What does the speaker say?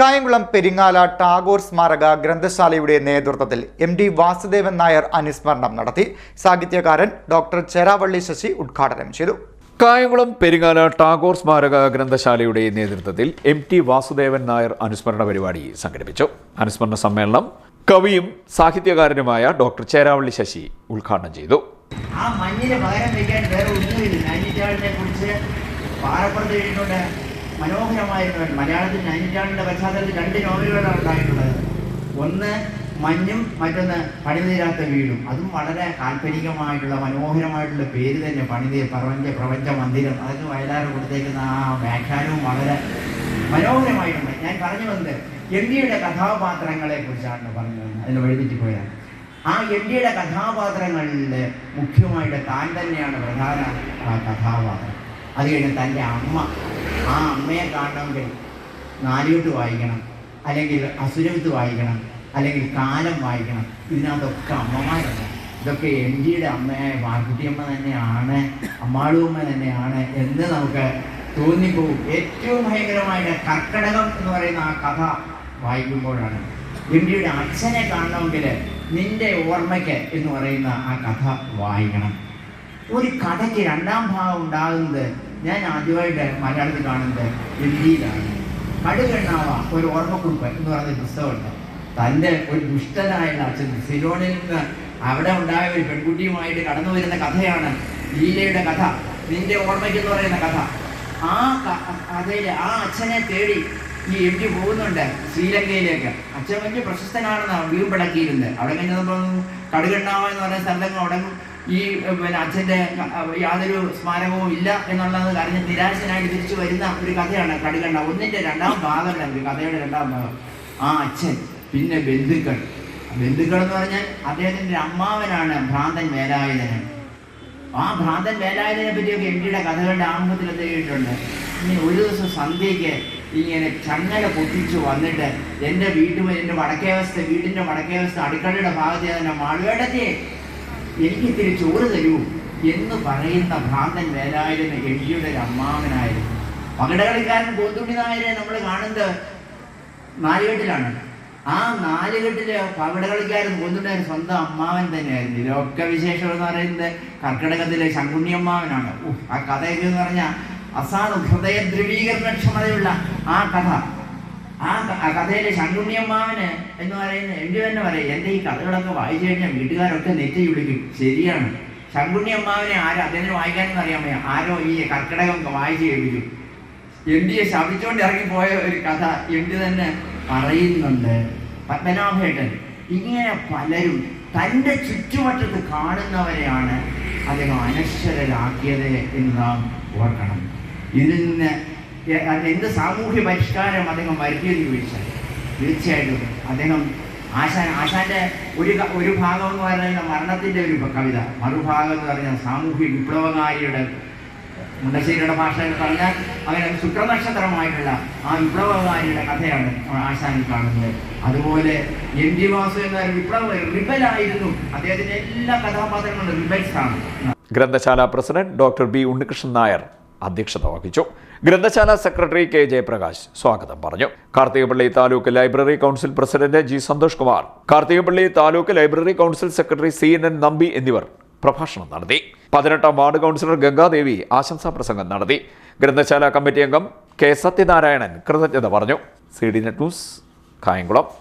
കായംകുളം പെരിങ്ങാല ടാഗോർ സ്മാരക ഗ്രന്ഥശാലയുടെ നേതൃത്വത്തിൽ M D Vasudevan Nair അനുസ്മരണം നടത്തി. സാഹിത്യകാരൻ ഡോക്ടർ ചെരാവള്ളി ശശി ഉദ്ഘാടനം ചെയ്തു. കായംകുളം പെരിങ്ങാല ടാഗോർ സ്മാരക ഗ്രന്ഥശാലയുടെ നേതൃത്വത്തിൽ എം ടി വാസുദേവൻ നായർ അനുസ്മരണ പരിപാടി സംഘടിപ്പിച്ചു. അനുസ്മരണ സമ്മേളനം കവിയും സാഹിത്യകാരനുമായ ഡോക്ടർ ചേരാവള്ളി ശശി ഉദ്ഘാടനം ചെയ്തു. ആ മഞ്ഞിന് പകരം വെക്കാൻ വേറെ ഒന്നുമില്ല. നൈനിറ്റാളിനെ കുറിച്ച് പാറപ്പുറത്ത് എഴുതിക്കൊണ്ട് മനോഹരമായിരുന്നു മലയാളത്തിൽ നൈനിറ്റാളിന്റെ പശ്ചാത്തലത്തിൽ രണ്ട് നോവലുകളാണ് ഉണ്ടായിട്ടുള്ളത്. ഒന്ന് മഞ്ഞും മറ്റൊന്ന് പണിതീരാത്ത വീടും. അതും വളരെ കാൽപ്പനികമായിട്ടുള്ള മനോഹരമായിട്ടുള്ള പേര് തന്നെ പണിതീർ പ്രപഞ്ച പ്രപഞ്ച മന്ദിരം. അതൊക്കെ വയലാറ് കൊടുത്തേക്കുന്ന ആ വ്യാഖ്യാനവും വളരെ മനോഹരമായിട്ടുണ്ട്. ഞാൻ പറഞ്ഞു വന്നത് എം ഡിയുടെ കഥാപാത്രങ്ങളെ കുറിച്ചാണ് പറഞ്ഞു അതിന് വഴിതെറ്റി പോയാൽ ആ എം ഡിയുടെ കഥാപാത്രങ്ങളിൽ മുഖ്യമായിട്ട് താൻ തന്നെയാണ് പ്രധാന കഥാപാത്രം. അത് കഴിഞ്ഞ് തന്റെ അമ്മ ആ അമ്മയെ കാണണമെങ്കിൽ നാലുകെട്ട് വായിക്കണം അല്ലെങ്കിൽ അസുരത്ത് വായിക്കണം അല്ലെങ്കിൽ കാലം വായിക്കണം. ഇതിനകത്തൊക്കെ അമ്മമാരുണ്ട്. ഇതൊക്കെ എം ജിയുടെ അമ്മയായ മാർക്കുട്ടിയമ്മ തന്നെയാണ് അമ്മാളുമ്മ തന്നെയാണ് എന്ന് നമുക്ക് തോന്നിപ്പോവും ഏറ്റവും ഭയങ്കരമായിട്ട് കർക്കടകം എന്ന് പറയുന്ന ആ കഥ വായിക്കുമ്പോഴാണ്. എം ജിയുടെ അച്ഛനെ കാണണമെങ്കിൽ നിന്റെ ഓർമ്മയ്ക്ക് എന്ന് പറയുന്ന ആ കഥ വായിക്കണം. ഒരു കഥയ്ക്ക് രണ്ടാം ഭാഗം ഉണ്ടാകുന്നത് ഞാൻ ആദ്യമായിട്ട് മലയാളത്തിൽ കാണുന്നത് ഡൽഹിയിലാണ്. കടുകണ്ണാവ ഒരു ഓർമ്മക്കുറിപ്പ് എന്ന് ഒരു പുസ്തകമുണ്ട്. തന്റെ ഒരു ദുഷ്ടനായ അച്ഛൻ സിലോണിൽ നിന്ന് അവിടെ ഉണ്ടായ ഒരു പെൺകുട്ടിയുമായിട്ട് കടന്നു വരുന്ന കഥയാണ് ലീലയുടെ കഥ. നിന്റെ ഓർമ്മയ്ക്ക് എന്ന് പറയുന്ന കഥ. ആ കഥയിൽ ആ അച്ഛനെ തേടി ഈ എം ടി പോകുന്നുണ്ട് ശ്രീലങ്കയിലേക്ക്. അച്ഛൻ വലിയ പ്രശസ്തനാണെന്ന് വീമ്പടക്കിയിരുന്നത് അവിടെ കഴിഞ്ഞപ്പോൾ കടുകണ്ണാവ എന്ന് പറയുന്ന സ്ഥലങ്ങൾ അവിടെ ഈ പിന്നെ അച്ഛന്റെ യാതൊരു സ്മാരകവും ഇല്ല എന്നുള്ളത് അറിഞ്ഞ് നിരാശനായിട്ട് തിരിച്ചു വരുന്ന ഒരു കഥയാണ് കടുകണ്ട. ഒന്നിന്റെ രണ്ടാം ഭാഗമല്ല ഒരു കഥയുടെ രണ്ടാം ഭാഗം? ആ അച്ഛൻ പിന്നെ ബന്ധുക്കൾ. ബന്ധുക്കൾ എന്ന് പറഞ്ഞാൽ അദ്ദേഹത്തിന്റെ അമ്മാവനാണ് ഭ്രാന്തൻ വേലായുധനൻ ആ ഭ്രാന്തൻ വേലായുധനെ പറ്റിയൊക്കെ എം ഡിയുടെ കഥകളുടെ ആമുഖത്തിൽ എന്തെയ്യിട്ടുണ്ട് ഇനി ഒരു ദിവസം സന്ധ്യയ്ക്ക് ഇങ്ങനെ ചങ്ങല പൊട്ടിച്ചു വന്നിട്ട് എന്റെ വീട്ടുമ എന്റെ വടക്കേവസ്ഥ വീടിന്റെ വടക്കേവസ്ഥ അടുക്കളയുടെ ഭാഗത്ത് തന്നെ എനിക്ക് ഇത്തിരി ചോറ് തരൂ എന്ന് പറയുന്ന ഭ്രാന്തൻ വേലായുധന എഴുതിയുടെ ഒരു അമ്മാവനായിരുന്നു. പകടകളിക്കാരൻ പോത്തുണ്ണി നായരെ നമ്മൾ കാണുന്നത് നാലുകെട്ടിലാണ്. ആ നാലുകെട്ടിലെ പകടകളിക്കാരൻ കൊന്നുണ്ടായ സ്വന്തം അമ്മാവൻ തന്നെയായിരുന്നു. ഇതിലൊക്കെ വിശേഷം എന്ന് പറയുന്നത് കർക്കിടകത്തിലെ ശങ്കുണ്ണി അമ്മാവനാണ്. ആ കഥയൊക്കെ എന്ന് പറഞ്ഞാൽ അസാധു ഹൃദയ ധ്രുവീകരണക്ഷമതയുള്ള ആ കഥ. ആ കഥയിലെ ശങ്കുണ്ണിയമ്മാവന് എന്ന് പറയുന്ന എന്റെ തന്നെ പറയും എന്റെ ഈ കഥകളൊക്കെ വായിച്ചു കഴിഞ്ഞാൽ വീട്ടുകാരൊക്കെ നെറ്റി വിളിക്കും. ശരിയാണ്. ശങ്കുണ്ണിയമ്മാവനെ ആരോ അദ്ദേഹത്തിന് വായിക്കാൻ അറിയാമോ ആരോ ഈ കർക്കിടകം വായിച്ചു കേൾപ്പിച്ചു എം ഡിയെ ശപിച്ചുകൊണ്ട് ഇറങ്ങിപ്പോയ ഒരു കഥ എം ഡി തന്നെ പറയുന്നുണ്ട്. പത്മനാഭേട്ടൻ ഇങ്ങനെ പലരും തന്റെ ചുറ്റുവട്ടത്ത് കാണുന്നവരെയാണ് അദ്ദേഹം അനശ്വരരാക്കിയത് എന്ന് നാം ഓർക്കണം. ഇതിൽ നിന്ന് എന്ത് സാമൂഹ്യ പരിഷ്കാരം അദ്ദേഹം വരുത്തിയെന്ന് ചോദിച്ചാൽ തീർച്ചയായിട്ടും അദ്ദേഹം ആശാൻ ആശാന്റെ ഒരു ഒരു ഭാഗം എന്ന് പറയുന്ന മരണത്തിന്റെ ഒരു കവിത. മറുഭാഗം എന്ന് പറഞ്ഞാൽ സാമൂഹ്യ വിപ്ലവകാരിയുടെ മുണ്ടശ്ശേരിയുടെ ഭാഷയിൽ പറഞ്ഞാൽ അങ്ങനെ ശുക്രനക്ഷത്രമായിട്ടുള്ള ആ വിപ്ലവകാരിയുടെ കഥയാണ് ആശാനിൽ കാണുന്നത്. അതുപോലെ എം ജി വാസു എന്ന വിപ്ലവ റിബലായിരുന്നു. അദ്ദേഹത്തിന്റെ എല്ലാ കഥാപാത്രങ്ങളും റിബൽസ് ആണ് ഗ്രന്ഥശാല president doctor B Unnikrishnan Nair. അധ്യക്ഷത വഹിച്ചു. ഗ്രന്ഥശാല സെക്രട്ടറി കെ ജയപ്രകാശ് സ്വാഗതം പറഞ്ഞു. Karthikappally taluk library council president G Santhosh Kumar Karthikappally taluk library council secretary C N N Nambi എന്നിവർ പ്രഭാഷണം നടത്തി. പതിനെട്ടാം വാർഡ് കൗൺസിലർ ഗംഗാദേവി ആശംസാ പ്രസംഗം നടത്തി. ഗ്രന്ഥശാല കമ്മിറ്റി അംഗം കെ സത്യനാരായണൻ കൃതജ്ഞത പറഞ്ഞു. C D net news Kayamkulam.